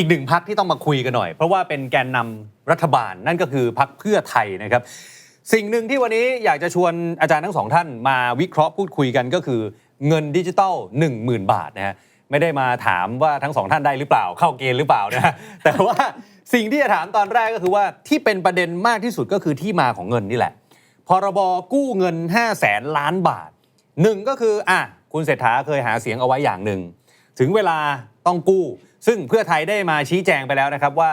อีกหนึ่งพักที่ต้องมาคุยกันหน่อย เพราะว่าเป็นแกนนำรัฐบาลนั่นก็คือพักเพื่อไทยนะครับ สิ่งหนึ่งที่วันนี้อยากจะชวนอาจารย์ทั้งสองท่านมาวิเคราะห์พูดคุยกันก็คือเงินดิจิตอล10,000 บาทนะฮะไม่ได้มาถามว่าทั้งสองท่านได้หรือเปล่าเข้าเกณฑ์หรือเปล่านะฮะแต่ว่าสิ่งที่จะถามตอนแรกก็คือว่าที่เป็นประเด็นมากที่สุดก็คือที่มาของเงินนี่แหละพรบกู้เงิน 5 0 0แสนล้านบาทหนึ่งก็คืออะคุณเศรษฐาเคยหาเสียงเอาไว้อย่างหนึ่งถึงเวลาต้องกู้ ซึ่งเพื่อไทยได้มาชี้แจงไปแล้วนะครับว่า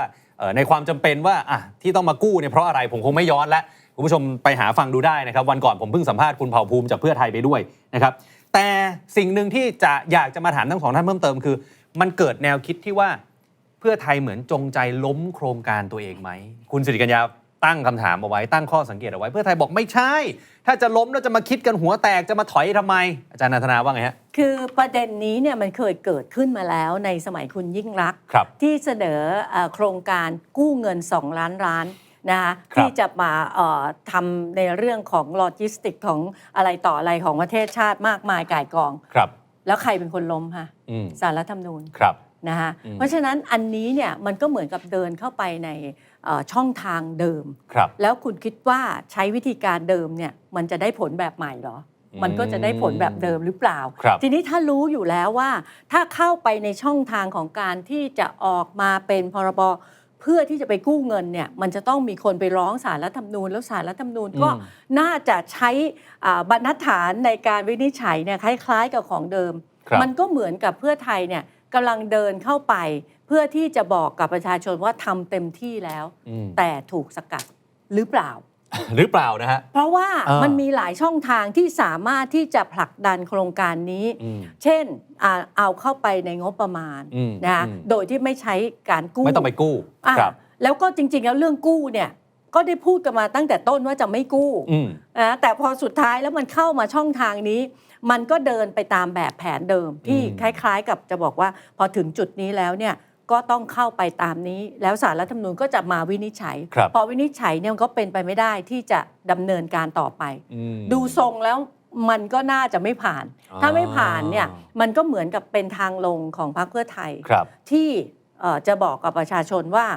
ในความจำเป็นว่าที่ต้องมากู้เนี่ยเพราะอะไรผมคงไม่ย้อนแล้วคุณผู้ชมไปหาฟังดูได้นะครับ วันก่อนผมเพิ่งสัมภาษณ์คุณเผ่าภูมิจากเพื่อไทยไปด้วยนะครับ แต่สิ่งหนึ่งที่จะอยากจะมาถามทั้งสองท่านเพิ่มเติมคือ มันเกิดแนวคิดที่ว่าเพื่อไทยเหมือนจงใจล้มโครงการตัวเองไหม คุณสิริกัญญา ตั้งคำถามเอาไว้ตั้งข้อสังเกตเอาไว้ เพื่อไทยบอกไม่ใช่ ถ้าจะล้มแล้วจะมาคิดกันหัวแตกจะมาถอยทำไม อาจารย์นันทนาว่าไงฮะคือประเด็นนี้เนี่ยมันเคยเกิดขึ้นมาแล้วในสมัยคุณยิ่งรักษณ์ครับที่เสนอเอ่อโครงการกู้เงิน 2 ล้านล้านนะคะครับที่จะมาเอ่อทำในเรื่องของโลจิสติกของอะไรต่ออะไรของประเทศชาติมากมายก่ายกองครับแล้วใครเป็นคนล้มคะอืมสารรัฐธรรมนูญครับนะคะอืมเพราะฉะนั้นอันนี้เนี่ยมันก็เหมือนกับเดินเข้าไปในเอ่อ ช่องทางเดิม ครับแล้วคุณคิดว่าใช้วิธีการเดิมเนี่ยมันจะได้ผลแบบใหม่เหรอ มันก็จะได้ผลแบบเดิมหรือเปล่า ครับ ทีนี้ถ้ารู้อยู่แล้วว่า ถ้าเข้าไปในช่องทางของการที่จะออกมาเป็นพรบเพื่อที่จะไปกู้เงินเนี่ยมันจะต้องมีคนไปร้องสารรัฐธรรมนูญแล้วสารรัฐธรรมนูญก็อืม น่าจะใช้อ่าบรรทัดฐานในการวินิจฉัยเนี่ยคล้าย ๆ กับของเดิม ครับ มันก็เหมือนกับเพื่อไทยเนี่ยกำลังเดินเข้าไป เพื่อที่จะบอกกับประชาชนว่าทำเต็มที่แล้ว อืม แต่ถูกสกัดหรือเปล่า หรือเปล่านะฮะ เพราะว่าอ่ามั มันมีหลายช่องทางที่สามารถที่จะผลักดันโครงการนี้ อืม เช่นอ่าเอาเข้าไปในงบประมาณอืมนะคะอืม โดยที่ไม่ใช้การกู้ไม่ต้องไปกู้อ่าครับ แล้วก็จริง ๆ แล้วเรื่องกู้เนี่ยก็ได้พูดกันมาตั้งแต่ต้นว่าจะไม่กู้อืม นะแต่พอสุดท้ายแล้วมันเข้ามาช่องทางนี้ มันก็เดินไปตามแบบแผนเดิมที่อืม คล้าย ๆ กับจะบอกว่าพอถึงจุดนี้แล้วเนี่ย ก็ต้องเข้าไปตามนี้ แล้วสารรัฐธรรมนูญก็จะมาวินิจฉัย ครับ พอวินิจฉัยเนี่ยมันก็เป็นไปไม่ได้ที่จะดำเนินการต่อไป อืม ดูทรงแล้วมันก็น่าจะไม่ผ่านอ๋อถ้าไม่ผ่านเนี่ยมันก็เหมือนกับเป็นทางลงของพรรคเพื่อไทย ครับ ที่เอ่อจะบอกกับประชาชนว่า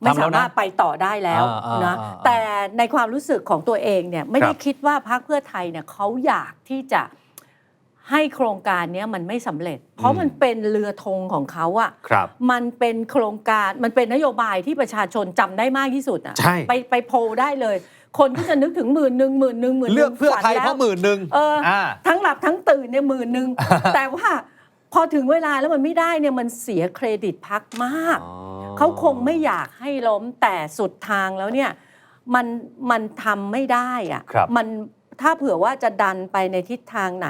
ไม่ทำแล้วนะสามารถไปต่อได้แล้วอ่าอ่านะอ่าแต่ในความรู้สึกของตัวเองเนี่ยไม่ได้ครับ คิดว่าพรรคเพื่อไทยเนี่ยเขาอยากที่จะ ให้โครงการเนี้ยมันไม่สำเร็จ เพราะมันเป็นเรือธงของเขาอะครับ มันเป็นโครงการมันเป็นนโยบายที่ประชาชนจำได้มากที่สุดอะใช่ ไปไปโพลได้เลย คนที่จะนึกถึงหมื่นหนึ่งหมื่นหนึ่งหมื่นหเลืนึ่อกงเพื่อไทยฝันเพแล้วราะหมื่นหนึ่งเอออ่า ทั้งหลับทั้งตื่นเนี่ยหมื่นหนึ่ง แต่ว่าพอถึงเวลาแล้วมันไม่ได้เนี่ยมันเสียเครดิตพักมาก เขาคงไม่อยากให้ล้มแต่สุดทางแล้วเนี่ยมันมันทำไม่ได้อะครับ มันถ้าเผื่อว่าจะดันไปในทิศทางไหน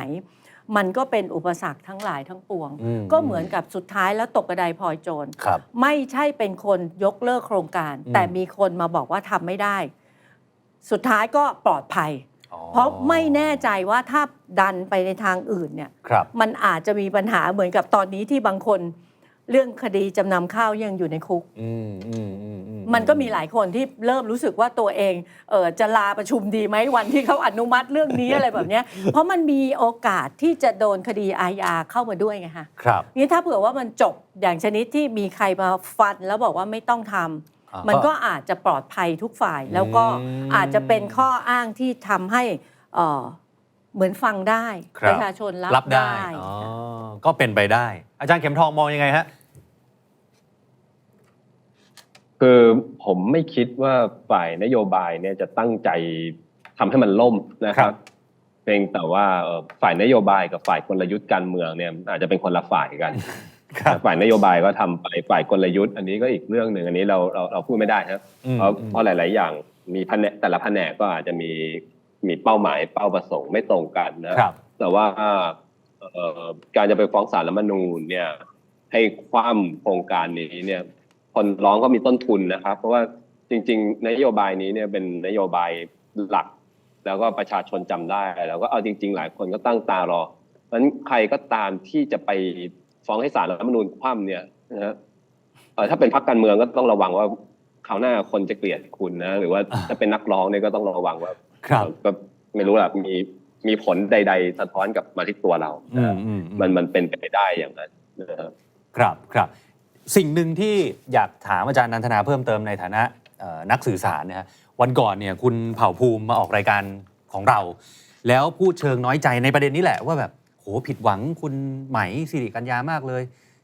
มันก็เป็นอุปสรรคทั้งหลายทั้งปวง อืมก็เหมือนกับสุดท้ายแล้วตกกระไดพลอยโจร ครับ ไม่ใช่เป็นคนยกเลิกโครงการ อืม แต่มีคนมาบอกว่าทำไม่ได้ สุดท้ายก็ปลอดภัย อ๋อเพราะไม่แน่ใจว่าถ้าดันไปในทางอื่นเนี่ย ครับ มันอาจจะมีปัญหาเหมือนกับตอนนี้ที่บางคน เรื่องคดีจำนำข้าวยังอยู่ในคุก อืมอืมอืมอืมันก็มีหลายคนที่เริ่มรู้สึกว่าตัวเองเออจะลาประชุมดีไหมวันที่เขาอนุมัติเรื่องนี้อะไรแบบเนี้ยเพราะมันมีโอกาสที่จะโดนคดีอาญาเข้ามาด้วยไงฮะครับ นี่ถ้าเผื่อว่ามันจบอย่างชนิดที่มีใครมาฟันแล้วบอกว่าไม่ต้องทำอ่ามันก็อาจจะปลอดภัยทุกฝ่าย แล้วก็อืม อาจจะเป็นข้ออ้างที่ทำให้เอ่อ เหมือนฟังได้ครับ ประชาชนรับรับได้ ได้อ๋อ ก็เป็นไปได้ อาจารย์เข็มทองมองยังไงฮะ คือผมไม่คิดว่าฝ่ายนโยบายเนี่ยจะตั้งใจทำให้มันล่มนะคครัรับ บเพียงแต่ว่าเอ่อฝ่ายนโยบายกับฝ่ายกลยุทธ์การเมืองเนี่ยอาจจะเป็นคนละฝ่ายกันครับฝ่ายนโยบายก็ทำไปฝ่ายกลยุทธ์ อันนี้ก็อีกเรื่องหนึ่งอันนี้เราเราเราพูดไม่ได้ครับอืมเพราะอืมเพราะหลาย ๆ อย่างมีแผนกแต่ละแผนกก็อาจจะมี มีเป้าหมายเป้าประสงค์ไม่ตรงกันนะครับแต่ว่าเอ่อการจะไปฟ้องศาลรัฐธรรมนูญเนี่ย ให้คว่ำโครงการนี้เนี่ย คนร้องก็มีต้นทุนนะครับ เพราะว่าจริง ๆ นโยบายนี้เนี่ยเป็นนโยบายหลัก แล้วก็ประชาชนจำได้ แล้วก็เอาจริง ๆ หลายคนก็ตั้งตารอเพราะฉะนั้นใครก็ตามที่จะไปฟ้องให้ศาลรัฐธรรมนูญคว่ำเนี่ยนะฮะเอ่อถ้าเป็นพรรคการเมืองก็ต้องระวังว่าคราวหน้าคนจะเกลียดคุณนะ หรือว่าถ้าเป็นนักร้องเนี่ยก็ต้องระวังว่า ครับก็ไม่รู้แหละมีมีผลใด ๆ สะท้อนกลับมาที่ตัวเราอืนะมอืมมันมันเป็นไปได้อย่างนั้นนะครับครับครับ สิ่งหนึ่งที่อยากถามอาจารย์นันทนาเพิ่มเติมในฐานะเอ่อนักสื่อสารนะฮะวันก่อนเนี่ยคุณเผ่าภูมิมาออกรายการของเรา แล้วพูดเชิงน้อยใจในประเด็นนี้แหละว่าแบบโหผิดหวังคุณไหมสิริกัญญามากเลย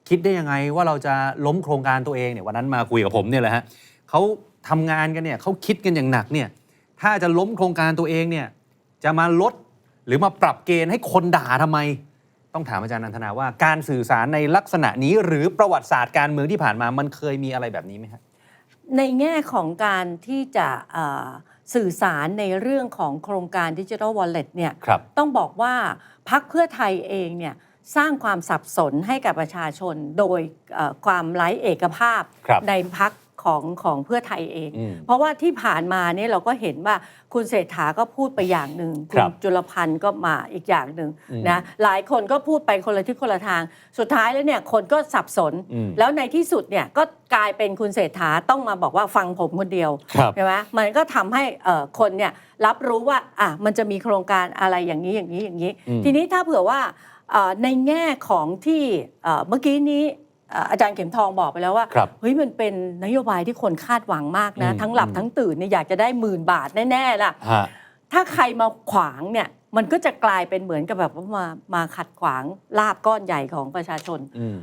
คิดได้ยังไงว่าเราจะล้มโครงการตัวเองเนี่ยวันนั้นมาคุยกับผมเนี่ยแหละฮะเขาทำงานกันเนี่ยเขาคิดกันอย่างหนักเนี่ย ถ้าจะล้มโครงการตัวเองเนี่ยจะมาลดหรือมาปรับเกณฑ์ให้คนด่าทำไม ต้องถามอาจารย์นันทนาว่าการสื่อสารในลักษณะนี้ หรือประวัติศาสตร์การเมืองที่ผ่านมามันเคยมีอะไรแบบนี้ไหมครับในแง่ของการที่จะเอ่อสื่อสารในเรื่องของโครงการดิจิทัลวอลเล็ตเนี่ยครับต้องบอกว่าพักเพื่อไทยเองเนี่ยสร้างความสับสนให้กับประชาชนโดยเอ่อความไร้เอกภาพครับในพัก ของของเพื่อไทยเอง อืม เพราะว่าที่ผ่านมาเนี่ยเราก็เห็นว่าคุณเศรษฐาก็พูดไปอย่างหนึ่งคคุรัณบจุลพันธ์ก็มาอีกอย่างหนึ่งอืมนะหลายคนก็พูดไปคนละทิศคนละทาง สุดท้ายแล้วเนี่ยคนก็สับสน อืม แล้วในที่สุดเนี่ยก็กลายเป็นคุณเศรษฐาต้องมาบอกว่าฟังผมคนเดียว ครับ ใช่ไหมมันก็ทำให้เอ่อคนเนี่ยรับรู้ว่าอะมันจะมีโครงการอะไรอย่างนี้อย่างนี้อย่างนี้ อืมทีนี้ถ้าเผื่อว่าเอ่อในแง่ของที่เอ่อเมื่อกี้นี้เอ่ออาจารย์เข็มทองบอกไปแล้วว่าครับเฮ้ยมันเป็นนโยบายที่คนคาดหวังมากนะอืมทั้งหลับอืมทั้งตื่นเนี่ยอยากจะได้หมื่นบาทแน่ๆล่ะฮะถ้าใครมาขวางเนี่ยมันก็จะกลายเป็นเหมือนกับแบบว่ามามาขัดขวางลาบก้อนใหญ่ของประชาชนอืม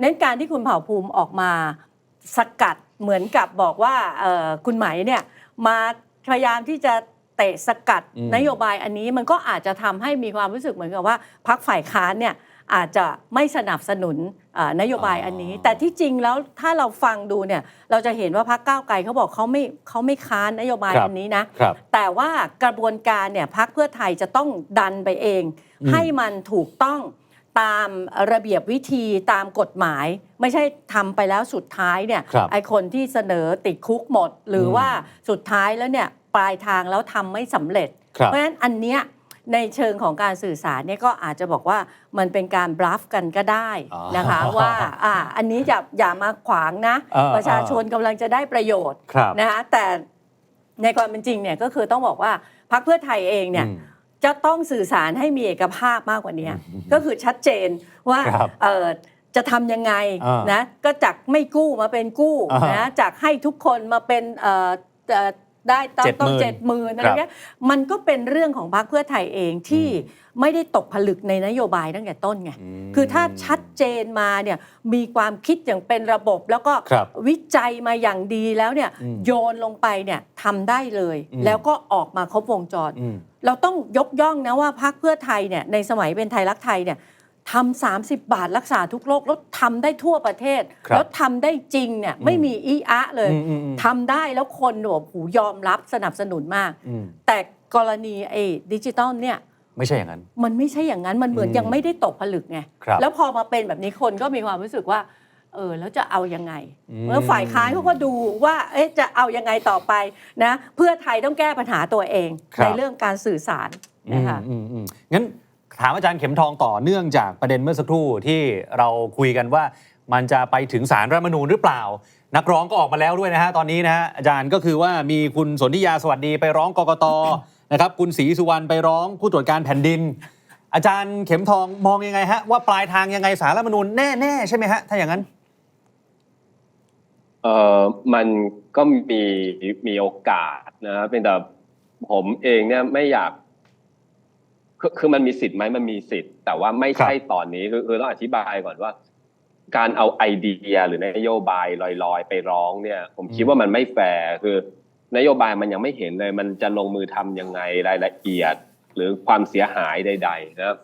เน้นการที่คุณเผ่าภูมิออกมาสกัดเหมือนกับบอกว่าเอ่อคุณไหมเนี่ยมาพยายามที่จะเตะสกัดอืมนโยบายอันนี้มันก็อาจจะทำให้มีความรู้สึกเหมือนกับว่าพักฝ่ายค้านเนี่ยอาจจะไม่สนับสนุนเอ่อ นโยบายอันนี้ แต่ที่จริงแล้วถ้าเราฟังดูเนี่ยเราจะเห็นว่าพักก้าวไกลเขาบอกเขาไม่เขาไม่ค้านนโยบายครับอันนี้นะครับแต่ว่ากระบวนการเนี่ยพักเพื่อไทยจะต้องดันไปเองอืมให้มันถูกต้องตามระเบียบวิธีตามกฎหมาย ไม่ใช่ทำไปแล้วสุดท้ายเนี่ยครับไอคนที่เสนอติดคุกหมด หรืออมว่าสุดท้ายแล้วเนี่ยปลายทางแล้วทำไม่สำเร็จครับเพราะฉะนั้นอันเนี้ย ในเชิงของการสื่อสารเนี่ยก็อาจจะบอกว่ามันเป็นการบลัฟกันก็ได้นะคะอ๋อว่าอ่าอันนี้อย่าอย่ามาขวางนะเออประชาชนกำลังจะได้ประโยชน์ครับนะคะแต่ในความเป็นจริงเนี่ยก็คือต้องบอกว่าพรรคเพื่อไทยเองเนี่ยอืมจะต้องสื่อสารให้มีเอกภาพมากกว่านี้อืมก็คือชัดเจนว่าครับเอ่อจะทำยังไงอ่านนะก็จากไม่กู้มาเป็นกู้อ่านนะจากให้ทุกคนมาเป็นเอ่อเอ่อ ได้ต้องต้อง70,000เจ็ดหมื่นอะไรครับเงี้ยมันก็เป็นเรื่องของพรรคเพื่อไทยเองที่ไม่ได้ตกผลึกในนโยบายตั้งแต่ต้นไงมคือถ้าชัดเจนมาเนี่ยมีความคิดอย่างเป็นระบบ แล้วก็ครับวิจัยมาอย่างดีแล้วเนี่ยอืมโยนลงไปเนี่ยทำได้เลยอืมแล้วก็ออกมาครบวงจรอืมเราต้องยกย่องนะว่าพรรคเพื่อไทยเนี่ยในสมัยเป็นไทยรักไทยเนี่ย ทำสามสิบบาทรักษาทุกโรคแล้วทำได้ทั่วประเทศ ครับแล้วทำได้จริงเนี่ยอืมไม่มีอีอะเลยอืมอืมอืม ทำได้แล้วคนหนวหูยอมรับสนับสนุนมาก อืมแต่กรณีไอ้ดิจิตอลเนี่ย ไม่ใช่อย่างนั้น มันไม่ใช่อย่างนั้นมันเหมือนอืมยังไม่ได้ตกผลึกไง ครับแล้วพอมาเป็นแบบนี้คนก็มีความรู้สึกว่า เออแล้วจะเอายังไงอืม เมื่อฝ่ายค้านเขาก็ดูว่าเอ๊ะจะเอายังไงต่อไปนะ เพื่อไทยต้องแก้ปัญหาตัวเอง ครับ ในเรื่องการสื่อสารนะคะ อืมอืมอืมงั้น ถามอาจารย์เข็มทองต่อเนื่องจากประเด็นเมื่อสักครู่ที่เราคุยกันว่ามันจะไปถึงสารรัฐมนูญหรือเปล่า นักร้องก็ออกมาแล้วด้วยนะฮะตอนนี้นะฮะอาจารย์ก็คือว่ามีคุณสนธิยาสวัสดีไปร้องกกตนะครับคุณศรีสุวรรณไปร้องผู้ตรวจการแผ่นดิน อาจารย์เข็มทองมองยังไงฮะว่าปลายทางยังไงสารรัฐมนูญแน่ๆใช่ไหมฮะถ้าอย่างนั้นเอ่อมันก็มีมีโอกาสนะเป็นแต่ผมเองเนี่ยไม่อยาก คือคือมันมีสิทธิ์ไหมมันมีสิทธิ์ แต่ว่าไม่ใช่ตอนนี้คือคือต้องอธิบายก่อนว่า การเอาไอเดียหรือนโยบายลอยๆ ไปร้องเนี่ย ผมคิดว่ามันไม่แฟร์คือนโยบายมันยังไม่เห็นเลย มันจะลงมือทำยังไงรายละเอียด หรือความเสียหายใด ๆ นะครับ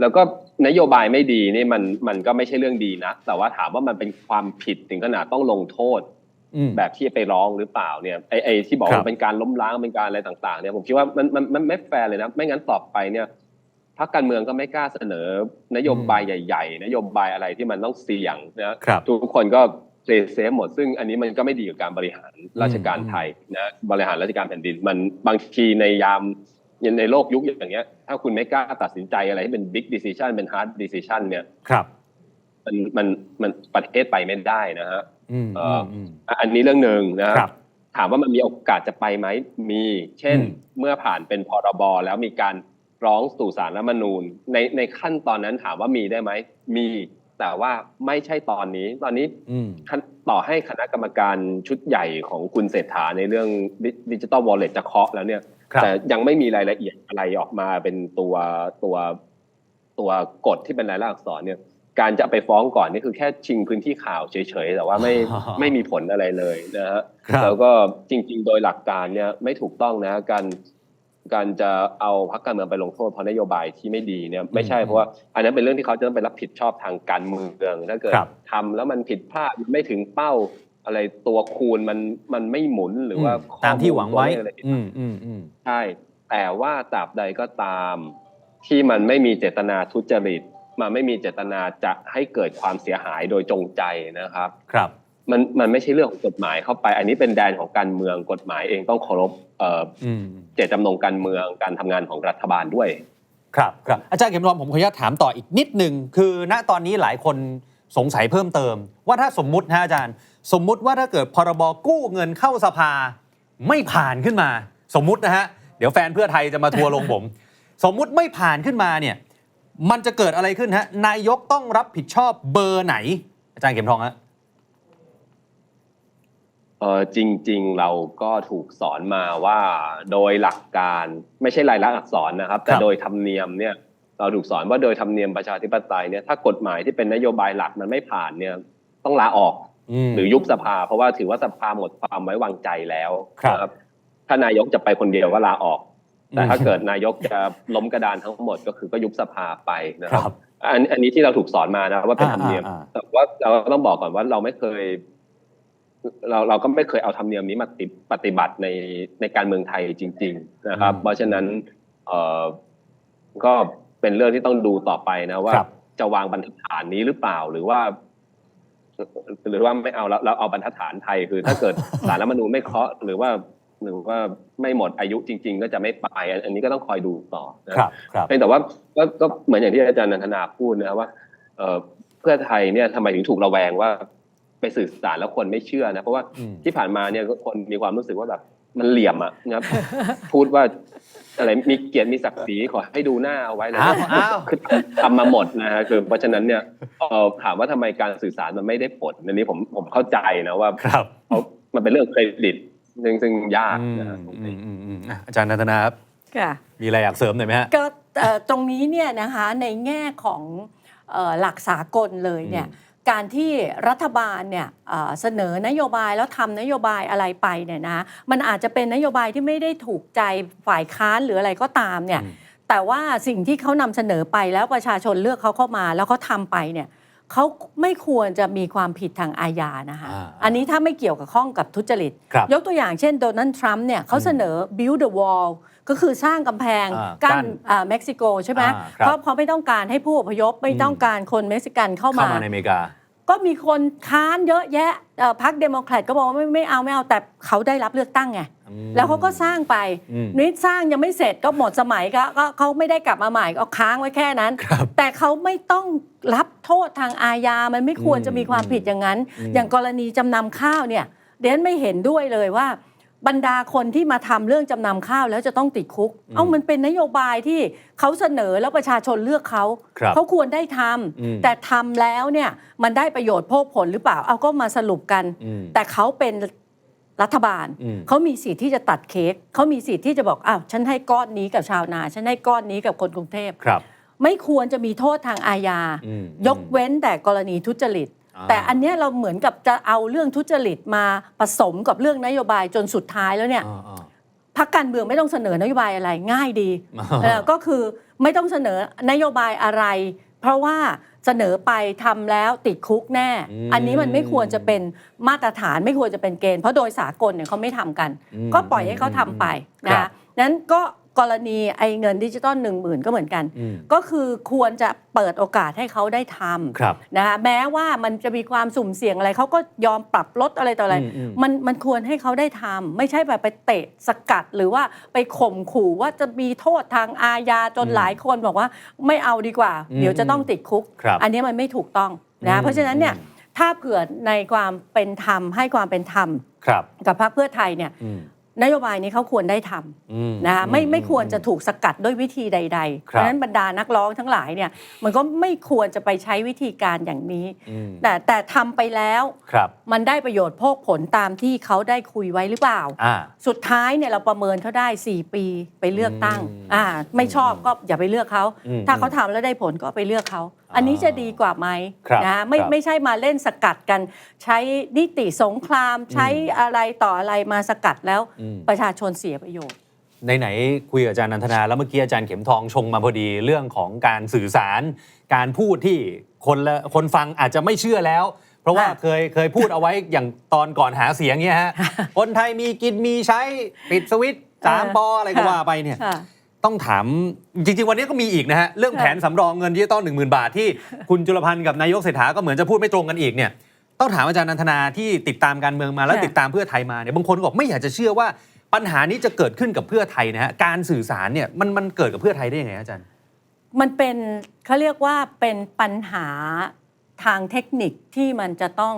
แล้วก็นโยบายไม่ดีนี่มันมันก็ไม่ใช่เรื่องดีนะแต่ว่าถามว่ามันเป็นความผิดถึงขนาดต้องลงโทษอืม แบบที่ไปร้องหรือเปล่าเนี่ยไอไอที่บอกครับว่าเป็นการล้มล้างเป็นการอะไรต่างๆเนี่ยผมคิดว่ามันมันมันไม่แฟร์เลยนะ ไม่งั้นต่อไปเนี่ยพรรคการเมืองก็ไม่กล้าเสนอนโยบายใหญ่ๆ นโยบายอะไรที่มันต้องเสี่ยงนะครับทุกคนก็เซเซฟหมด ซึ่งอันนี้มันก็ไม่ดีกับการบริหารราชการไทยนะบริหารราชการแผ่นดิน มันบางทีในยามในโลกยุคอย่างเงี้ย ถ้าคุณไม่กล้าตัดสินใจอะไรที่เป็น big decision เป็น hard decision เนี่ยครับ มันมันมันประเทศไปไม่ได้นะฮะ อืมเอ่อือมอืมอะอันนี้เรื่องหนึ่งนะครับถามว่ามันมีโอกาสจะไปไหมมี เช่นอืมเมื่อผ่านเป็นพรบแล้วมีการร้องสู่สารรัฐธรรมนูญ ในในขั้นตอนนั้นถามว่ามีได้ไหมมี แต่ว่าไม่ใช่ตอนนี้ ตอนนี้อืมขั้นต่อให้คณะกรรมการชุดใหญ่ของคุณเศรษฐาในเรื่องดิจิ t a ลวอลเล็ตจะเคาะแล้วเนี่ยครับแต่ยังไม่มีรายละเอียดอะไรออกมาเป็นตัวตัวตัวกฎที่เป็นรายลักษณ์อักษรเนี่ย การจะไปฟ้องก่อนนี่คือแค่ชิงพื้นที่ข่าวเฉยๆ แต่ว่าไม่อ๋อไม่มีผลอะไรเลยนะฮะครับแล้วก็จริง ๆ โดยหลักการเนี่ยไม่ถูกต้องนะการการจะเอาพรรคการเมืองไปลงโทษเพราะนโยบายที่ไม่ดีเนี่ยไม่ใช่อืมเพราะว่าอันนั้นเป็นเรื่องที่เขาจะต้องไปรับผิดชอบทางการเมืองถ้าเกิดครับทำแล้วมันผิดพลาดไม่ถึงเป้าอะไรตัวคูณมันมันไม่หมุนหรือว่าอืมตามที่หวังไว้ข้อมูลตัวเลขอะไรอืมอืมอืมใช่แต่ว่าตราบใดก็ตามที่มันไม่มีเจตนาทุจริต มันไม่มีเจตนาจะให้เกิดความเสียหายโดยจงใจนะครับ ครับมันมันไม่ใช่เรื่องของกฎหมายเข้าไป อันนี้เป็นแดนของการเมืองกฎหมายเองต้องเคารพเอ่ออืมเจตจำนงการเมืองการทำงานของรัฐบาลด้วย ครับครับอาจารย์เข็มทองผมขออนุญาตถามต่ออีกนิดหนึ่งคือณตอนนี้หลายคนสงสัยเพิ่มเติม ว่าถ้าสมมุตินะอาจารย์ สมมุติว่าถ้าเกิดพรบกู้เงินเข้าสภาไม่ผ่านขึ้นมา สมมุตินะฮะเดี๋ยวแฟนเพื่อไทยจะมาทัวร์ลงผม สมมุติไม่ผ่านขึ้นมาเนี่ย มันจะเกิดอะไรขึ้นฮะ นายกต้องรับผิดชอบเบอร์ไหน อาจารย์เข็มทองฮะเออจริง ๆ เราก็ถูกสอนมาว่าโดยหลักการไม่ใช่ลายลักษณ์อักษรนะครับ แต่ครับโดยธรรมเนียมเนี่ย เราถูกสอนว่าโดยธรรมเนียมประชาธิปไตยเนี่ยถ้ากฎหมายที่เป็นนโยบายหลักมันไม่ผ่านเนี่ย ต้องลาออกมหรือยุบสภา เพราะว่าถือว่าสภาหมดความไว้วางใจแล้วครับนะถ้านายกจะไปคนเดียวก็ลาออก แต่อืมถ้าเกิดนายกจะล้มกระดานทั้งหมดก็คือก็ยุบสภาไปนะคครัรับบอันอันนี้ที่เราถูกสอนมานะว่าเป็นธรรมเนียมอ่าอ่าอ่าแต่ว่าเราต้องบอกก่อนว่าเราไม่เคย เราเราก็ไม่เคยเอาธรรมเนียมนี้มาติปฏิบัติในในการเมืองไทยจริง ๆ นะครับ เพราะฉะนั้นเอ่อก็เป็นเรื่องที่ต้องดูต่อไปนะว่าครับจะวางบรรทัดฐานนี้หรือเปล่าหรือว่า หรือว่าไม่เอาแล้วเราเอาบรรทัดฐานไทยคือ ถ้าเกิดสารรัฐธรรมนูญไม่เคาะหรือว่า หรือว่าไม่หมดอายุจริง ๆ ก็จะไม่ไป อันอันนี้ก็ต้องคอยดูต่อนะครับครับเพียงแต่ว่าก็ก็เหมือนอย่างที่อาจารย์นันทนาพูดนะครับว่าเอ่อเพื่อไทยเนี่ยทำไมถึงถูกระแวงว่าไปสื่อสารแล้วคนไม่เชื่อนะ เพราะว่าอืมที่ผ่านมาเนี่ยคนมีความรู้สึกว่าแบบมันเหลี่ยมอะนะครับ พูดว่าอะไรมีเกียรติมีศักดิ์ศรีขอให้ดูหน้าเอาไว้เลยอ้าวอ้าวคือทำมาหมดนะฮะคือเพราะฉะนั้นเนี่ยเอ่อถามว่าทำไมการสื่อสารมันไม่ได้ผลอันนี้ผมผมเข้าใจนะว่าครับเขามันเป็นเรื่องเครดิต ซึ่งซึ่งยากอืมนะฮะอืมอืมอืมอะอาจารย์นันทนาครับ ค่ะ มีอะไรอยากเสริมหน่อยไหมฮะ ก็เอ่อตรงนี้เนี่ยนะคะในแง่ของเอ่อหลักสากลเลยเนี่ยอืมการที่รัฐบาลเนี่ยเอ่อเสนอนโยบายแล้วทำนโยบายอะไรไปเนี่ยนะมันอาจจะเป็นนโยบายที่ไม่ได้ถูกใจฝ่ายค้านหรืออะไรก็ตามเนี่ยอืมแต่ว่าสิ่งที่เขานำเสนอไปแล้วประชาชนเลือกเขาเข้ามาแล้วเขาทำไปเนี่ย เขาไม่ควรจะมีความผิดทางอาญานะคะอ่าอันนี้ถ้าไม่เกี่ยวกับข้องกับทุจริต ครับยกตัวอย่างเช่นโดนัลด์ทรัมป์เนี่ยเขาเสนอ build the wall ก็คือสร้างกำแพงอ่ากั้กั้นนอ่าเม็กซิโกใช่ไหมอ่าครับเพราะเขาไม่ต้องการให้ผู้อพยพไม่ต้องการคนเม็กซิกันเข้าเข้ามา มาในอเมริกา ก็มีคนค้านเยอะแยะเอ่อพรรคเดโมแครตก็บอกว่าไม่ไม่เอาไม่เอาแต่เขาได้รับเลือกตั้งไงอืม แล้วเขาก็สร้างไปอืมนี่สร้างยังไม่เสร็จก็หมดสมัยก็ก็เขาไม่ได้กลับมาใหม่ก็ค้างไว้แค่นั้นครับแต่เขาไม่ต้องรับโทษทางอาญามันไม่ควรจะมีความผิดอย่างนั้นอืมอย่างกรณีจำนำข้าวเนี่ยเดนไม่เห็นด้วยเลยว่า บรรดาคนที่มาทำเรื่องจำนำข้าวแล้วจะต้องติดคุก เอ้ามันเป็นนโยบายที่เขาเสนอแล้วประชาชนเลือกเขาครับเขาควรได้ทอืมำแต่ทำแล้วเนี่ยมันได้ประโยชน์โภคผลหรือเปล่าเอาก็มาสรุปกันอืมแต่เขาเป็น รัฐบาลอืมเขามีสิทธิ์ที่จะตัดเค้กเขามีสิทธิ์ที่จะบอกอ้าวฉันให้ก้อนนี้กับชาวนา ฉันให้ก้อนนี้กับคนกรุงเทพครับ ไม่ควรจะมีโทษทางอาญาอืมยกเว้นแต่กรณีทุจริตอ่าแต่อันเนี้ยเราเหมือนกับจะเอาเรื่องทุจริตมาผสมกับเรื่องนโยบายจนสุดท้ายแล้วเนี่ยอ่าอ่าพักการเมืองไม่ต้องเสนอนโยบายอะไรง่ายดีอ่าเออก็คือไม่ต้องเสนอนโยบายอะไร เพราะว่า เสนอไปทำแล้วติดคุกแน่อืมอันนี้มันไม่ควรจะเป็นมาตรฐานไม่ควรจะเป็นเกณฑ์เพราะโดยสากลเนี่ยเขาไม่ทำกันอืมก็ปล่อยให้เขาทำไปครันะบนั้นก็ กรณีไอ้เงินดิจิตอลหนึ่งหมื่นก็เหมือนกันอืมก็คือควรจะเปิดโอกาสให้เขาได้ทำครับนะคะแม้ว่ามันจะมีความสุ่มเสี่ยงอะไรเขาก็ยอมปรับลดอะไรต่ออะไรอืมอืมมันมันควรให้เขาได้ทำไม่ใช่แบบไปเตะสกัดหรือว่าไปข่มขู่ว่าจะมีโทษทางอาญาจนอืมหลายคนบอกว่าไม่เอาดีกว่าอืมเดี๋ยวจะต้องติดคุกครับอันนี้มันไม่ถูกต้องนะอืมเพราะฉะนั้นเนี่ยอืมถ้าเผื่อในความเป็นธรรมให้ความเป็นธรรมครับกับพรรคเพื่อไทยเนี่ยอืม นโยบายนี้เขาควรได้ทำอืมนะคะไม่อืไม่ควรจะถูกสกัดด้วยวิธีใด ๆ เพครับราะฉะนั้นบรรดานักร้องทั้งหลายเนี่ยมันก็ไม่ควรจะไปใช้วิธีการอย่างนี้อืมแต่แต่ทำไปแล้วครับมันได้ประโยชน์โภคผลตามที่เขาได้คุยไว้หรือเปล่าอ่า สุดท้ายเนี่ยเราประเมินเขาได้ 4 ปีไปเลือกตั้งอืมอ่าไม่ชอบก็อย่าไปเลือกเขาอืมถ้าเขาทำแล้วได้ผลก็ไปเลือกเขา อันนี้จะดีกว่าไหมครับนะไม่ครับไม่ใช่มาเล่นสกัดกัน ใช้นิติสงครามใช้อะไรต่ออะไรมาสกัดแล้วอืมประชาชนเสียประโยชน์ไหนๆคุยกับอาจารย์นันทนาแล้วเมื่อกี้อาจารย์เข็มทองชงมาพอดีเรื่องของการสื่อสาร การพูดที่คนละคนฟังอาจจะไม่เชื่อแล้ว เพราะว่าค่ะเคยเคยพูดเอาไว้อย่างตอนก่อนหาเสียงเนี่ยฮะคนไทยมีกินมีใช้ปิดสวิตช์สามปออะไรก็ว่าไปเนี่ยค่ะ ต้องถามจริง ๆ วันนี้ก็มีอีกนะฮะ เรื่องแผนสำรองเงินดิจิตอลหนึ่งหมื่นบาทที่คุณจุลพันธ์กับนายกเศรษฐาก็เหมือนจะพูดไม่ตรงกันอีกเนี่ยต้องถามอาจารย์นันทนาที่ติดตามการเมืองมาแล้วค่ะติดตามเพื่อไทยมาเนี่ยบางคนก็บอกไม่อยากจะเชื่อว่าปัญหานี้จะเกิดขึ้นกับเพื่อไทยนะฮะการสื่อสารเนี่ยมันมันเกิดกับเพื่อไทยได้ยังไงอาจารย์ มันเป็นเขาเรียกว่าเป็นปัญหา ทางเทคนิคที่มันจะต้อง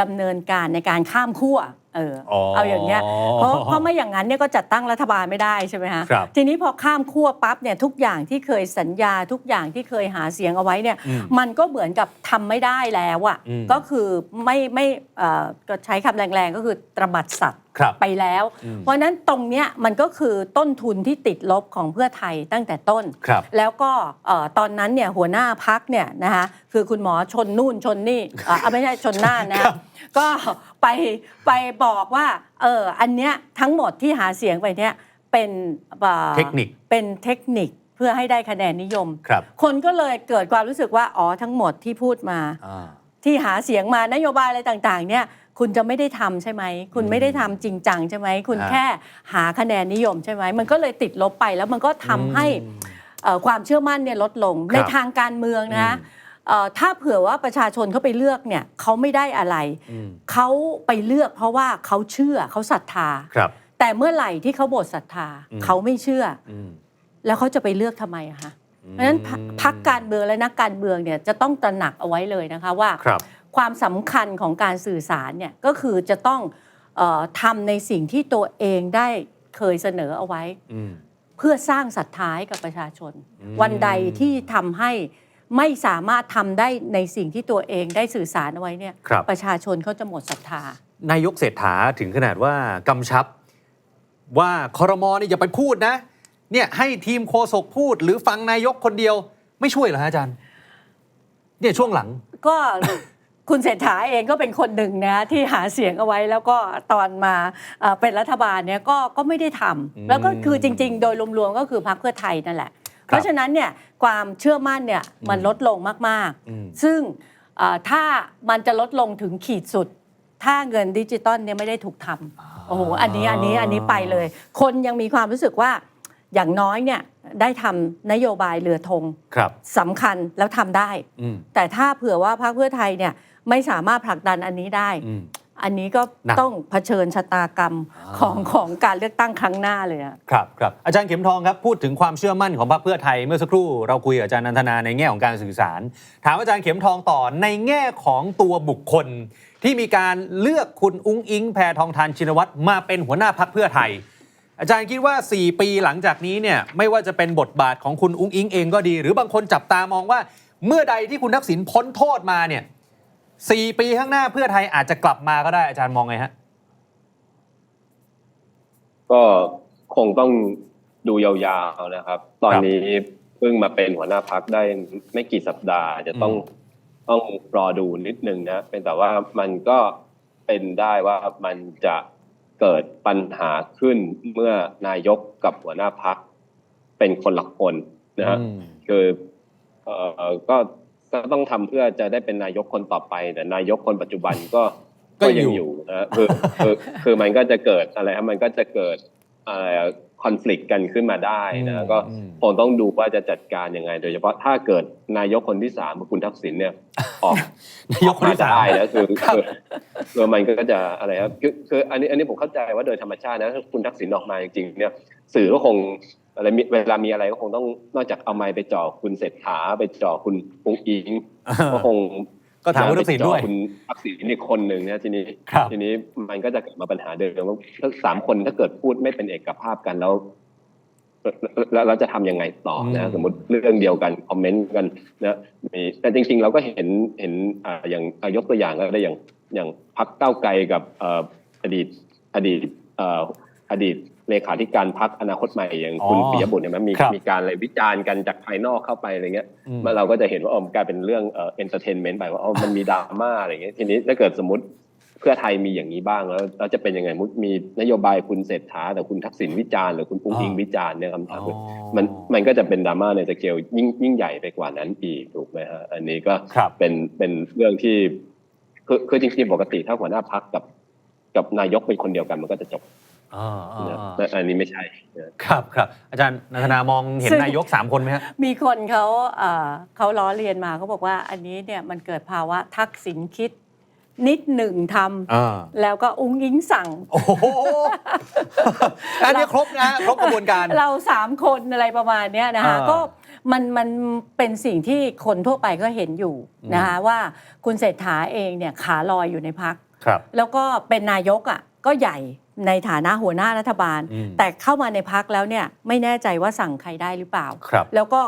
ดำเนินการในการข้ามขั้วเออออเอาอย่างเงี้ยเพราะเพราะไม่อย่างนั้นเนี่ยก็จัดตั้งรัฐบาลไม่ได้ใช่ไหมฮะครับทีนี้พอข้ามขั้วปั๊บเนี่ยทุกอย่างที่เคยสัญญาทุกอย่างที่เคยหาเสียงเอาไว้เนี่ย อืมมันก็เหมือนกับทำไม่ได้แล้วอะอืม ก็คือไม่ไม่เอ่อก็ใช้คำแรงๆก็คือตระบัดสัตว์ครับ ไปแล้วอืมเพราะฉะนั้นตรงเนี้ยมันก็คือต้นทุนที่ติดลบของเพื่อไทยตั้งแต่ต้นครับแล้วก็เอ่อตอนนั้นเนี่ยหัวหน้าพักเนี่ยนะคะคือคุณหมอชนนู่นชนนี่เอ่อไม่ใช่ชนหน้านะครับก็ไปไปบอกว่าเอออันเนี้ยทั้งหมดที่หาเสียงไปเนี่ยเป็นอ่อเทคนิคเป็นเทคนิคเพื่อให้ได้คะแนนนิยมครับคนก็เลยเกิดความรู้สึกว่าอ๋อทั้งหมดที่พูดมาอ่าที่หาเสียงมานโยบายอะไรต่าง ๆ เนี่ย คุณจะไม่ได้ทำใช่ไหม คุณไม่ได้ทำจริงจังใช่ไหม คุณอ่า แค่หาคะแนนนิยมใช่ไหม มันก็เลยติดลบไปแล้วมันก็ทำให้ อืม เอ่อความเชื่อมั่นเนี่ยลดลงครับในทางการเมืองนะอืม เอ่อถ้าเผื่อว่าประชาชนเขาไปเลือกเนี่ยเขาไม่ได้อะไร อืมเขาไปเลือกเพราะว่าเขาเชื่อเขาศรัทธา ครับ แต่เมื่อไหร่ที่เขาบดศรัทธา อืม เขาไม่เชื่อ อืมแล้วเขาจะไปเลือกทำไมอะคะเพราะฉะนั้นพรรคพักการเมืองและนักการเมืองเนี่ยจะต้องตระหนักเอาไว้เลยนะคะว่า ครับ ความสำคัญของการสื่อสารเนี่ยก็คือจะต้องเออทำในสิ่งที่ตัวเองได้เคยเสนอเอาไว้อืมเพื่อสร้างศรัทธาให้กับประชาชนอืมวันใดที่ทำให้ไม่สามารถทำได้ในสิ่งที่ตัวเองได้สื่อสารเอาไว้เนี่ยครับประชาชนเขาจะหมดศรัทธานายกเศรษฐาถึงขนาดว่ากำชับว่าคอรมอนี่อย่าไปพูดนะเนี่ยให้ทีมโฆษกพูด หรือฟังนายกคนเดียวไม่ช่วยเหรอฮะอาจารย์เนี่ยช่วงหลังก็ คุณเศรษฐาเองก็เป็นคนหนึ่งนะที่หาเสียงเอาไว้แล้วก็ตอนมาเอ่อเป็นรัฐบาลเนี่ยก็ก็ไม่ได้ทอืมำแล้วก็คือจริง ๆ โดยรวมๆก็คือพรรคเพื่อไทยนั่นแหละ เพราะฉะนั้นเนี่ยความเชื่อมั่นเนี่ยมันลดลงมากอืมๆซึ่งเอ่อถ้ามันจะลดลงถึงขีดสุด ถ้าเงินดิจิตอลเนี่ยไม่ได้ถูกทำโอ้โหอันนี้อันนี้อันนี้ไปเลย คนยังมีความรู้สึกว่าอย่างน้อยเนี่ยได้ทำนโยบายเรือธงครับสำคัญแล้วทำได้อืมแต่ถ้าเผื่อว่าพรรคเพื่อไทยเนี่ย ไม่สามารถผลักดันอันนี้ได้ อืม อันนี้ก็หนัก ต้องเผชิญชะตากรรมอ่าของของการเลือกตั้งครั้งหน้าเลยอะ ครับครับอาจารย์เข็มทองครับพูดถึงความเชื่อมั่นของพรรคเพื่อไทยเมื่อสักครู่เราคุยกับอาจารย์นันทนาในแง่ของการสื่อสาร ถามอาจารย์เข็มทองต่อในแง่ของตัวบุคคล ที่มีการเลือกคุณอุ้งอิงแพทองทานชินวัตรมาเป็นหัวหน้าพรรคเพื่อไทย อาจารย์คิดว่า 4 ปีหลังจากนี้เนี่ยไม่ว่าจะเป็นบทบาทของคุณอุ้งอิงเองก็ดี หรือบางคนจับตามองว่า เมื่อใดที่คุณทักษิณพ้นโทษมาเนี่ย สี่ปีข้างหน้าเพื่อไทยอาจจะกลับมาก็ได้อาจารย์มองไงฮะ ก็คงต้องดูยาวๆนะครับ ตอนนี้เพิ่งมาเป็นหัวหน้าพักได้ไม่กี่สัปดาห์ จะต้องอืมต้องรอดูนิดนึงนะ เป็นแต่ว่ามันก็เป็นได้ว่ามันจะเกิดปัญหาขึ้นเมื่อนายกกับหัวหน้าพักเป็นคนละคนนะฮะอืมคือเอ่อก็ ก็ต้องทำเพื่อจะได้เป็นนายกคนต่อไปแต่นายกคนปัจจุบันก็ก็ก็อยู่ยังอยู่นะคือคือคือมันก็จะเกิดอะไรครับมันก็จะเกิดอะไรคอน FLICT กันขึ้นมาได้นะก็อืมคงต้องดูว่าจะจัดการยังไง โดยเฉพาะถ้าเกิดนายกคนที่สามคือคุณทักษิณเนี่ยออกนายกคนที่สามได้แล้วคือครับคือคือมันก็จะอะไรครับคือคืออันนี้อันนี้ผมเข้าใจว่าโดยธรรมชาตินะถ้าคุณทักษิณออกมาจริงๆเนี่ยสื่อก็คงอะไรมี เวลามีอะไรก็คงต้องนอกจากเอาไมค์ไปจ่อคุณเศรษฐาไปจ่อคุณปุงอิงก็คงก็ถามคุณทักษิณด้วยไปเจาะคุณทักษิณอีกคนหนึ่งเนี่ยทีนี้ครับทีนี้มันก็จะกลับมาปัญหาเดิมว่าถ้าสามคนถ้าเกิดพูดไม่เป็นเอกภาพกันแล้วแล้วเราจะทำยังไงต่ออืนะมสมมติเรื่องเดียวกันคอมเมนต์กันนะมีแต่จริง ๆ เราก็เห็นเห็นอ่าอย่างอะยกตัวอย่างก็ได้อย่างอย่างพักเก้าวไกลกับเอ่ออดีตอดีตเอ่ออดีต เลขาธิการพักอนาคตใหม่อย่างคุณอ๋อปิยบุตรเนี่ยมันมีครับมีการอะไรวิจารณ์กันจากภายนอกเข้าไปอะไรเงี้ยอืมมันเราก็จะเห็นว่าเออมันกลายเป็นเรื่องเอ่อเอนเตอร์เทนเมนต์ไปว่าอ๋อมันมีดราม่าอะไรอย่างเงี้ยทีนี้ถ้าเกิดสมมติเพื่อไทยมีอย่างนี้บ้างแล้วเราจะเป็นยังไงมุดมีนโยบายคุณเศรษฐาแต่คุณทักษิณวิจารณ์หรือคุณอุ้งอิงอ๋อวิจารณ์เนี่ยคำถามอ๋อคือมันมันก็จะเป็นดราม่าในสเกลยิ่งยิ่งใหญ่ไปกว่านั้นอีกถูกไหมฮะอันนี้ก็ครับเป็นเป็นเรื่องที่คือคือจริงๆปกติถ้าหัวหน้าพักกับกับนายกเป็นคนเดียวกันมันก็จะจบ อ่าอ่านะอ่า แต่อันนี้ไม่ใช่นะครับครับอาจารย์นันทนามองเห็นซึ่ง นายกสามคนไหมฮะ มีคนเขาเอ่อเขาล้อเลียนมาเขาบอกว่าอันนี้เนี่ยมันเกิดภาวะทักษิณคิด นิดหนึ่งทอ่าำแล้วก็อุ้งอิงสั่ง โอ้โห อันนี้ครบนะฮะครบกระบวนการ เราสามคนอะไรประมาณเนี้ยนะคะอ่าก็มันมันเป็นสิ่งที่คนทั่วไปก็เห็นอยู่นะคะว่าคุณเศรษฐาเองเนี่ยขาลอยอยู่ในพัก ครับ แล้วก็เป็นนายกอะก็ใหญ่ ในฐานะหัวหน้ารัฐบาล อืมแต่เข้ามาในพักแล้วเนี่ยไม่แน่ใจว่าสั่งใครได้หรือเปล่า ครับ แล้วก็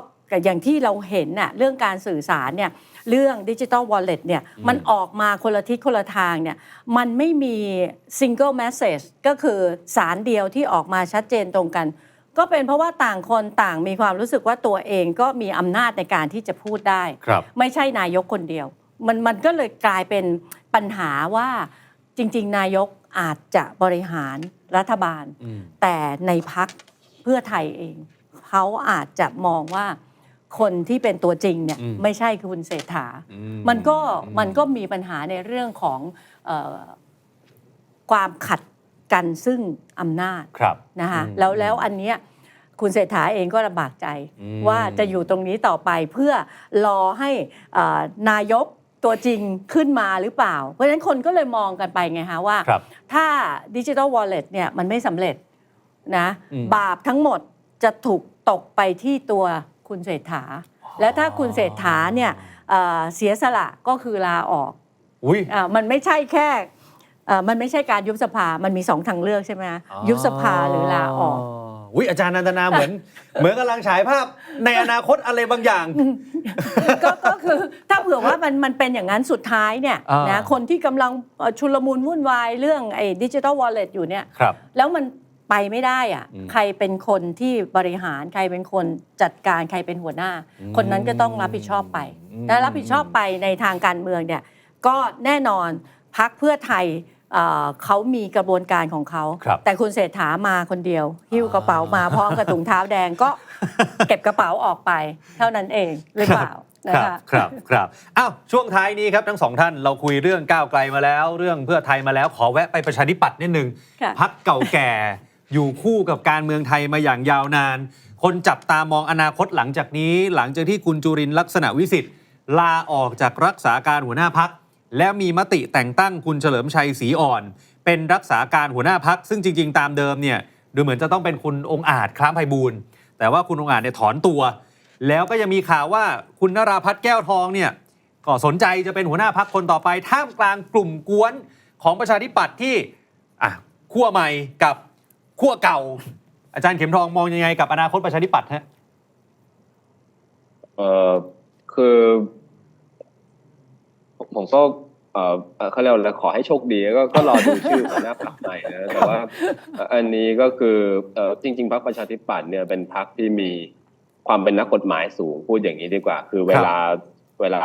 อย่างที่เราเห็นน่ะเรื่องการสื่อสารเนี่ยเรื่องดิจิ t a ลวอลเล็ตเนี่ยอืมมันออกมาคนละทิศคนละทางเนี่ยมันไม่มีซิงเกิลแมสเซจก็คือสารเดียวที่ออกมาชัดเจนตรงกัน ก็เป็นเพราะว่าต่างคนต่างมีความรู้สึกว่าตัวเองก็มีอำนาจในการที่จะพูดได้ ครับ ไม่ใช่นายกคนเดียว มันมันก็เลยกลายเป็นปัญหาว่าจริง ๆ นายก อาจจะบริหารรัฐบาลอืมแต่ในพักเพื่อไทยเองเขาอาจจะมองว่าคนที่เป็นตัวจริงเนี่ยอืมไม่ใช่คุณเศรษฐาอืมันก็อืมันก็มีปัญหาในเรื่องของเออความขัดกันซึ่งอำนาจครับนะคะอืมแล้วแล้วอันเนี้ยคุณเศรษฐาเองก็ลำบากใจอืมว่าจะอยู่ตรงนี้ต่อไปเพื่อรอให้เอ่อนายก ตัวจริงขึ้นมาหรือเปล่า เพราะฉะนั้นคนก็เลยมองกันไปไงฮะว่า ครับ ถ้าดิจิ t a ลวอลเล็ตเนี่ยมันไม่สำเร็จนะอืม บาปทั้งหมดจะถูกตกไปที่ตัวคุณเศรษฐา และถ้าคุณเศรษฐาเนี่ยเอ่อเสียสละก็คือลาออก อุ้ย อ่ามันไม่ใช่แค่เอ่อมันไม่ใช่การยุบสภา มันมีสองทางเลือกใช่ไหมฮะยุบสภาหรือลาออก อุ้ยอาจารย์นันทนาเหมือน เหมือนกำลังฉายภาพ ในอนาคตอะไรบางอย่าง ก็ก็คือถ้าเผื่อว่ามันมันเป็นอย่างนั้นสุดท้ายเนี่ยอ่าน นะคนที่กำลังเอ่อชุลมุนวุ่นวายเรื่องไอ้ดิจิ t a ลวอลเล็ตอยู่เนี่ย ครับ แล้วมันไปไม่ได้อะอืมใครเป็นคนที่บริหารใครเป็นคนจัดการใครเป็นหัวหน้า อืมคนนั้นก็ต้องรับผิดชอบไปอืม และรับผิดชอบไปในทางการเมืองเนี่ยก็แน่นอนพักเพื่อไทย เอ่อเขามีกระบวนการของเขา ครับแต่คุณเศรษฐามาคนเดียว หิ้วกระเป๋ามาพร้อมกับถุงเท้าแดงก็ เก็บกระเป๋าออกไป เท่านั้นเองหรือเปล่านะครัคะ บครับครับอ้าวช่วงท้ายนี้ครับทั้งสองท่านเราคุยเรื่องก้าวไกลมาแล้ว เรื่องเพื่อไทยมาแล้วขอแวะไปประชาธิปัตย์นิดนึงค่ะ พักเก่าแก่ อยู่คู่กับการเมืองไทยมาอย่างยาวนาน คนจับตามองอนาคตหลังจากนี้ หลังจากที่คุณจุรินทร์ลักษณะวิสิทธิ์ลาออกจากรักษาการหัวหน้าพัก และมีมติแต่งตั้งคุณเฉลิมชัยศรีอ่อน เป็นรักษาการหัวหน้าพัก ซึ่งจริง ๆ ตามเดิมเนี่ยดูเหมือนจะต้องเป็นคุณองอาจคล้ามไพบูลแต่ว่าคุณองอาจเนี่ยถอนตัว แล้วก็ยังมีข่าวว่าคุณนราพัฒน์แก้วทองเนี่ยก็สนใจจะเป็นหัวหน้าพักคนต่อไป ท่ามกลางกลุ่มกวนของประชาธิปัตย์ที่อะขั้วใหม่กับขั้วเก่า อาจารย์เข็มทองมองยังไงกับอนาคตประชาธิปัตย์ฮะเออคือ ผมก็ เออเอ่อเขาเรียกว่าอะไรขอให้โชคดีก็ก็รอดูชื่อหัวหน้าพรรคใหม่นะแต่ว่าเอ่ออันนี้ก็คือเออจริง ๆพรรคประชาธิปัตย์เนี่ยเป็นพรรคที่มีความเป็นนักกฎหมายสูงพูดอย่างนี้ดีกว่า คือเวลาเวลา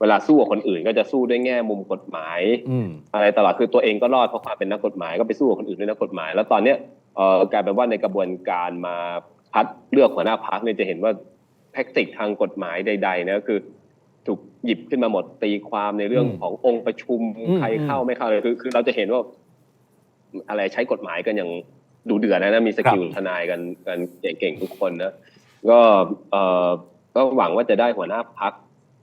เวลาสู้กับคนอื่น ก็จะสู้ด้วยแง่มุมกฎหมายอืมอะไรตลอดคือตัวเองก็รอดเพราะความเป็นนักกฎหมายก็ไปสู้กับคนอื่นด้วยนักกฎหมาย แล้วตอนเนี้ยเอ่อกลายเป็นว่าในกระบวนการมาพัดเลือกหัวหน้าพักเนี่ยจะเห็นว่าแท็กติกทางกฎหมายใดๆนะคือ ถูกหยิบขึ้นมาหมดตีความในเรื่องอืมขององค์ประชุมอืมใครเข้าไม่เข้าเลยคือคือเราจะเห็นว่า อะไรใช้กฎหมายกันอย่างดูเดือดนะนะมีสกิลทนายกันกันเก่งๆทุกคนนะก็เอ่อก็หวังว่าจะได้หัวหน้าพัก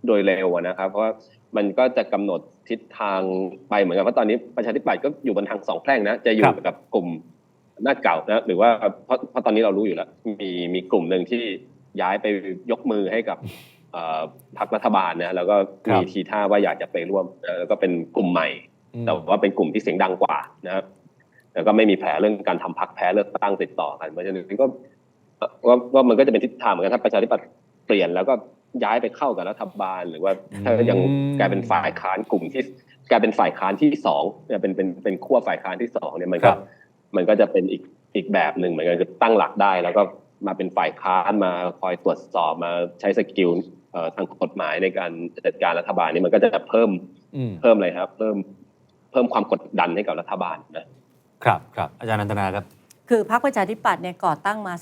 โดยเร็วอะนะครับ เพราะว่ามันก็จะกำหนดทิศทางไปเหมือนกันเพราะตอนนี้ประชาธิปัตย์ก็อยู่บนทางสองแพร่งนะจะอยู่กับกลุ่มหน้าจเก่านะหรือว่าเพราะเพราะตอนนี้เรารู้อยู่แล้ว มีมีกลุ่มหนึ่งที่ย้ายไปยกมือให้กับเอ่อ พรรครัฐบาลนะแล้วก็ครับมีทีท่าว่าอยากจะไปร่วมนะแล้วก็เป็นกลุ่มใหม่อืมแต่ว่าเป็นกลุ่มที่เสียงดังกว่านะครับแล้วก็ไม่มีแผลเรื่องการทำพักแพ้เลือกตั้งติดต่อกันเพราะฉะนั้นก็เอ่อว่าว่ามันก็จะเป็นทิศทางเหมือนกันถ้าประชาธิปัตย์เปลี่ยนแล้วก็ย้ายไปเข้ากับรัฐบาล หรือว่าถ้ายังกลายเป็นฝ่ายค้านกลุ่มที่กลายเป็นฝ่ายค้านที่สองเนี่ยเป็นเป็นเป็นขั้วฝ่ายค้านที่สองเนี่ยมันครัก็บมันก็จะเป็นอีกอีกแบบหนึ่งเหมือนกันคือตั้งหลักได้แล้วก็ มาเป็นฝ่ายค้านมาคอยตรวจสอบมาใช้สกิลเอ่อทางกฎหมายในการจัดการรัฐบาลนี่มันก็จะเพิ่มอืมเพิ่มอะไรครับ เพิ่มเพิ่มความกดดันให้กับรัฐบาลนะครับครับอาจารย์นันทนาครับ คือพรรคประชาธิปัตย์เนี่ยก่อตั้งมา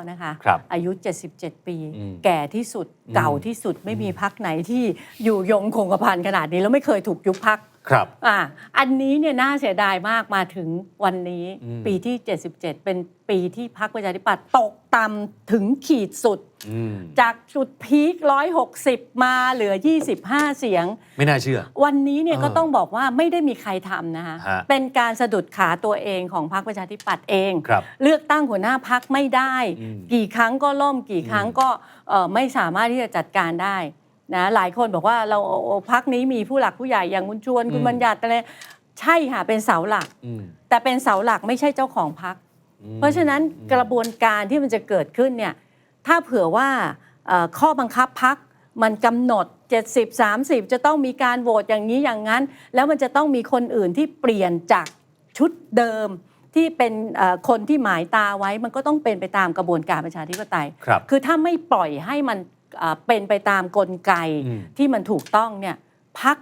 2489 นะคะครับอายุ 77 ปีอืมแก่ที่สุดอืมเก่าที่สุดไม่มีพรรคไหนที่อยู่ยงคงกระพันขนาดนี้แล้วไม่เคยถูกยุบพรรคครับอ่าอันนี้เนี่ยน่าเสียดายมากมาถึงวันนี้อืม ปีที่ 77 เป็นปีที่พรรคประชาธิปัตย์ตกต่ำถึงขีดสุด อืมจากจุดพีค160 มาเหลือ 25 เสียง ไม่น่าเชื่อ วันนี้เนี่ยเออก็ต้องบอกว่าไม่ได้มีใครทำนะคะฮะ เป็นการสะดุดขาตัวเองของพรรคประชาธิปัตย์เอง ครับ เลือกตั้งหัวหน้าพักไม่ได้ อืมกี่ครั้งก็ล่มกี่ครั้งก็เอ่อไม่สามารถที่จะจัดการได้ นะหลายคนบอกว่าเราพักนี้มีผู้หลักผู้ใหญ่อย่างคุณชวนคุณอืมบัญญัติอะไรใช่ค่ะเป็นเสาหลักอืมแต่เป็นเสาหลักไม่ใช่เจ้าของพักอืมเพราะฉะนั้นกระบวนการที่มันจะเกิดขึ้นเนี่ยถ้าเผื่อว่าเอ่อข้อบังคับพักมันกำหนด 70 30 จะต้องมีการโหวตอย่างนี้อย่างนั้น แล้วมันจะต้องมีคนอื่นที่เปลี่ยนจากชุดเดิมที่เป็นเอ่อคนที่หมายตาไว้มันก็ต้องเป็นไปตามกระบวนการประชาธิปไตยครับคือถ้าไม่ปล่อยให้มัน เอ่อเป็นไปตามกลไกอืมที่มันถูกต้องเนี่ยพัก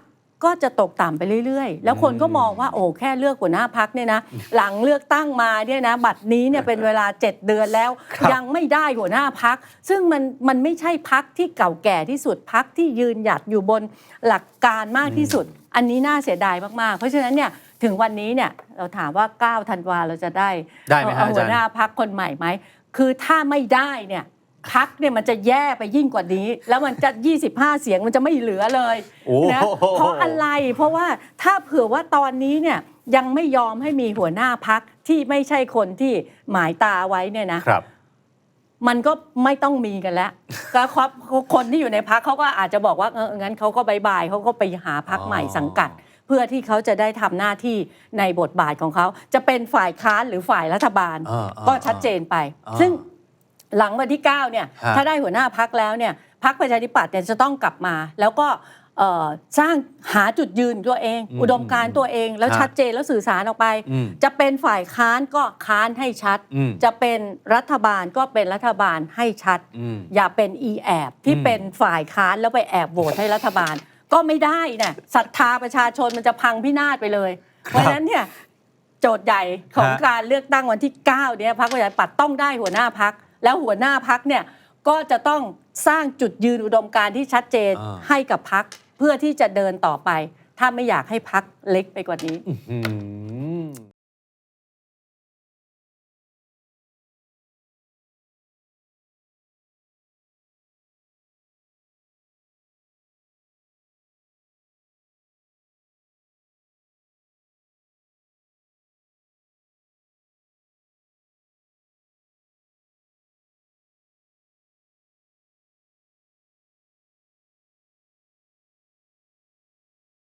ก็จะตกต่ำไปเรื่อยๆ แล้วคนก็มองว่าโอ้แค่เลือกหัวหน้าพักเนี่ยนะหลังเลือกตั้งมาเนี่ยนะบัตรนี้เนี่ยเป็นเวลา 7 เดือนแล้วครับยังไม่ได้หัวหน้าพัก ซึ่งมันมันไม่ใช่พักที่เก่าแก่ที่สุดพักที่ยืนหยัดอยู่บนหลักการมากที่สุด อันนี้น่าเสียดายมากๆ เพราะฉะนั้นเนี่ยถึงวันนี้เนี่ยเราถามว่า 9 ธันวาเราจะได้ได้ไหมฮะเอาอาหัจาวรย์หน้าพักคนใหม่ไหมคือถ้าไม่ได้เนี่ย พักเนี่ยมันจะแย่ไปยิ่งกว่านี้ แล้วมันจะ 25 เสียงมันจะไม่เหลือเลยโอ้นะโหเพราะอะไรเพราะว่าถ้าเผื่อว่าตอนนี้เนี่ยยังไม่ยอมให้มีหัวหน้าพักที่ไม่ใช่คนที่หมายตาไว้เนี่ยนะครับมันก็ไม่ต้องมีกันแล้วก็ครับคนที่อยู่ในพักเขาก็อาจจะบอกว่าเอองั้นเขาก็บายบายเขาก็ไปหาพักใหม่อ๋อสังกัด เพื่อที่เขาจะได้ทำหน้าที่ในบทบาทของเขา จะเป็นฝ่ายค้านหรือฝ่ายรัฐบาลอ่าอ่าก็ชัดเจนไปอ่าซึ่ง หลังวันที่9เนี่ยฮะ ถ้าได้หัวหน้าพักแล้วเนี่ยพักประชาธิปัตย์เนี่ยจะต้องกลับมา แล้วก็เอ่อสร้างหาจุดยืนตัวเอง อืมอุดมการณ์ตัวเองแล้วฮะ ชัดเจนแล้วสื่อสารออกไป อืม จะเป็นฝ่ายค้านก็ค้านให้ชัด อืม จะเป็นรัฐบาลก็เป็นรัฐบาลให้ชัด อืม อย่าเป็นอีแอบที่อืม เป็นฝ่ายค้านแล้วไปแอบโหวตให้รัฐบาล ก็ไม่ได้นะศรัทธาประชาชนมันจะพังพินาศไปเลย เพราะฉะนั้นเนี่ยโจทย์ใหญ่ของฮะ การเลือกตั้งวันที่ 9 เนี่ยพรรคประชาธิปัตย์ต้องได้หัวหน้าพัก แล้วหัวหน้าพักเนี่ยก็จะต้องสร้างจุดยืนอุดมการณ์ที่ชัดเจนอ่า ให้กับพักเพื่อที่จะเดินต่อไป ถ้าไม่อยากให้พักเล็กไปกว่านี้ อืม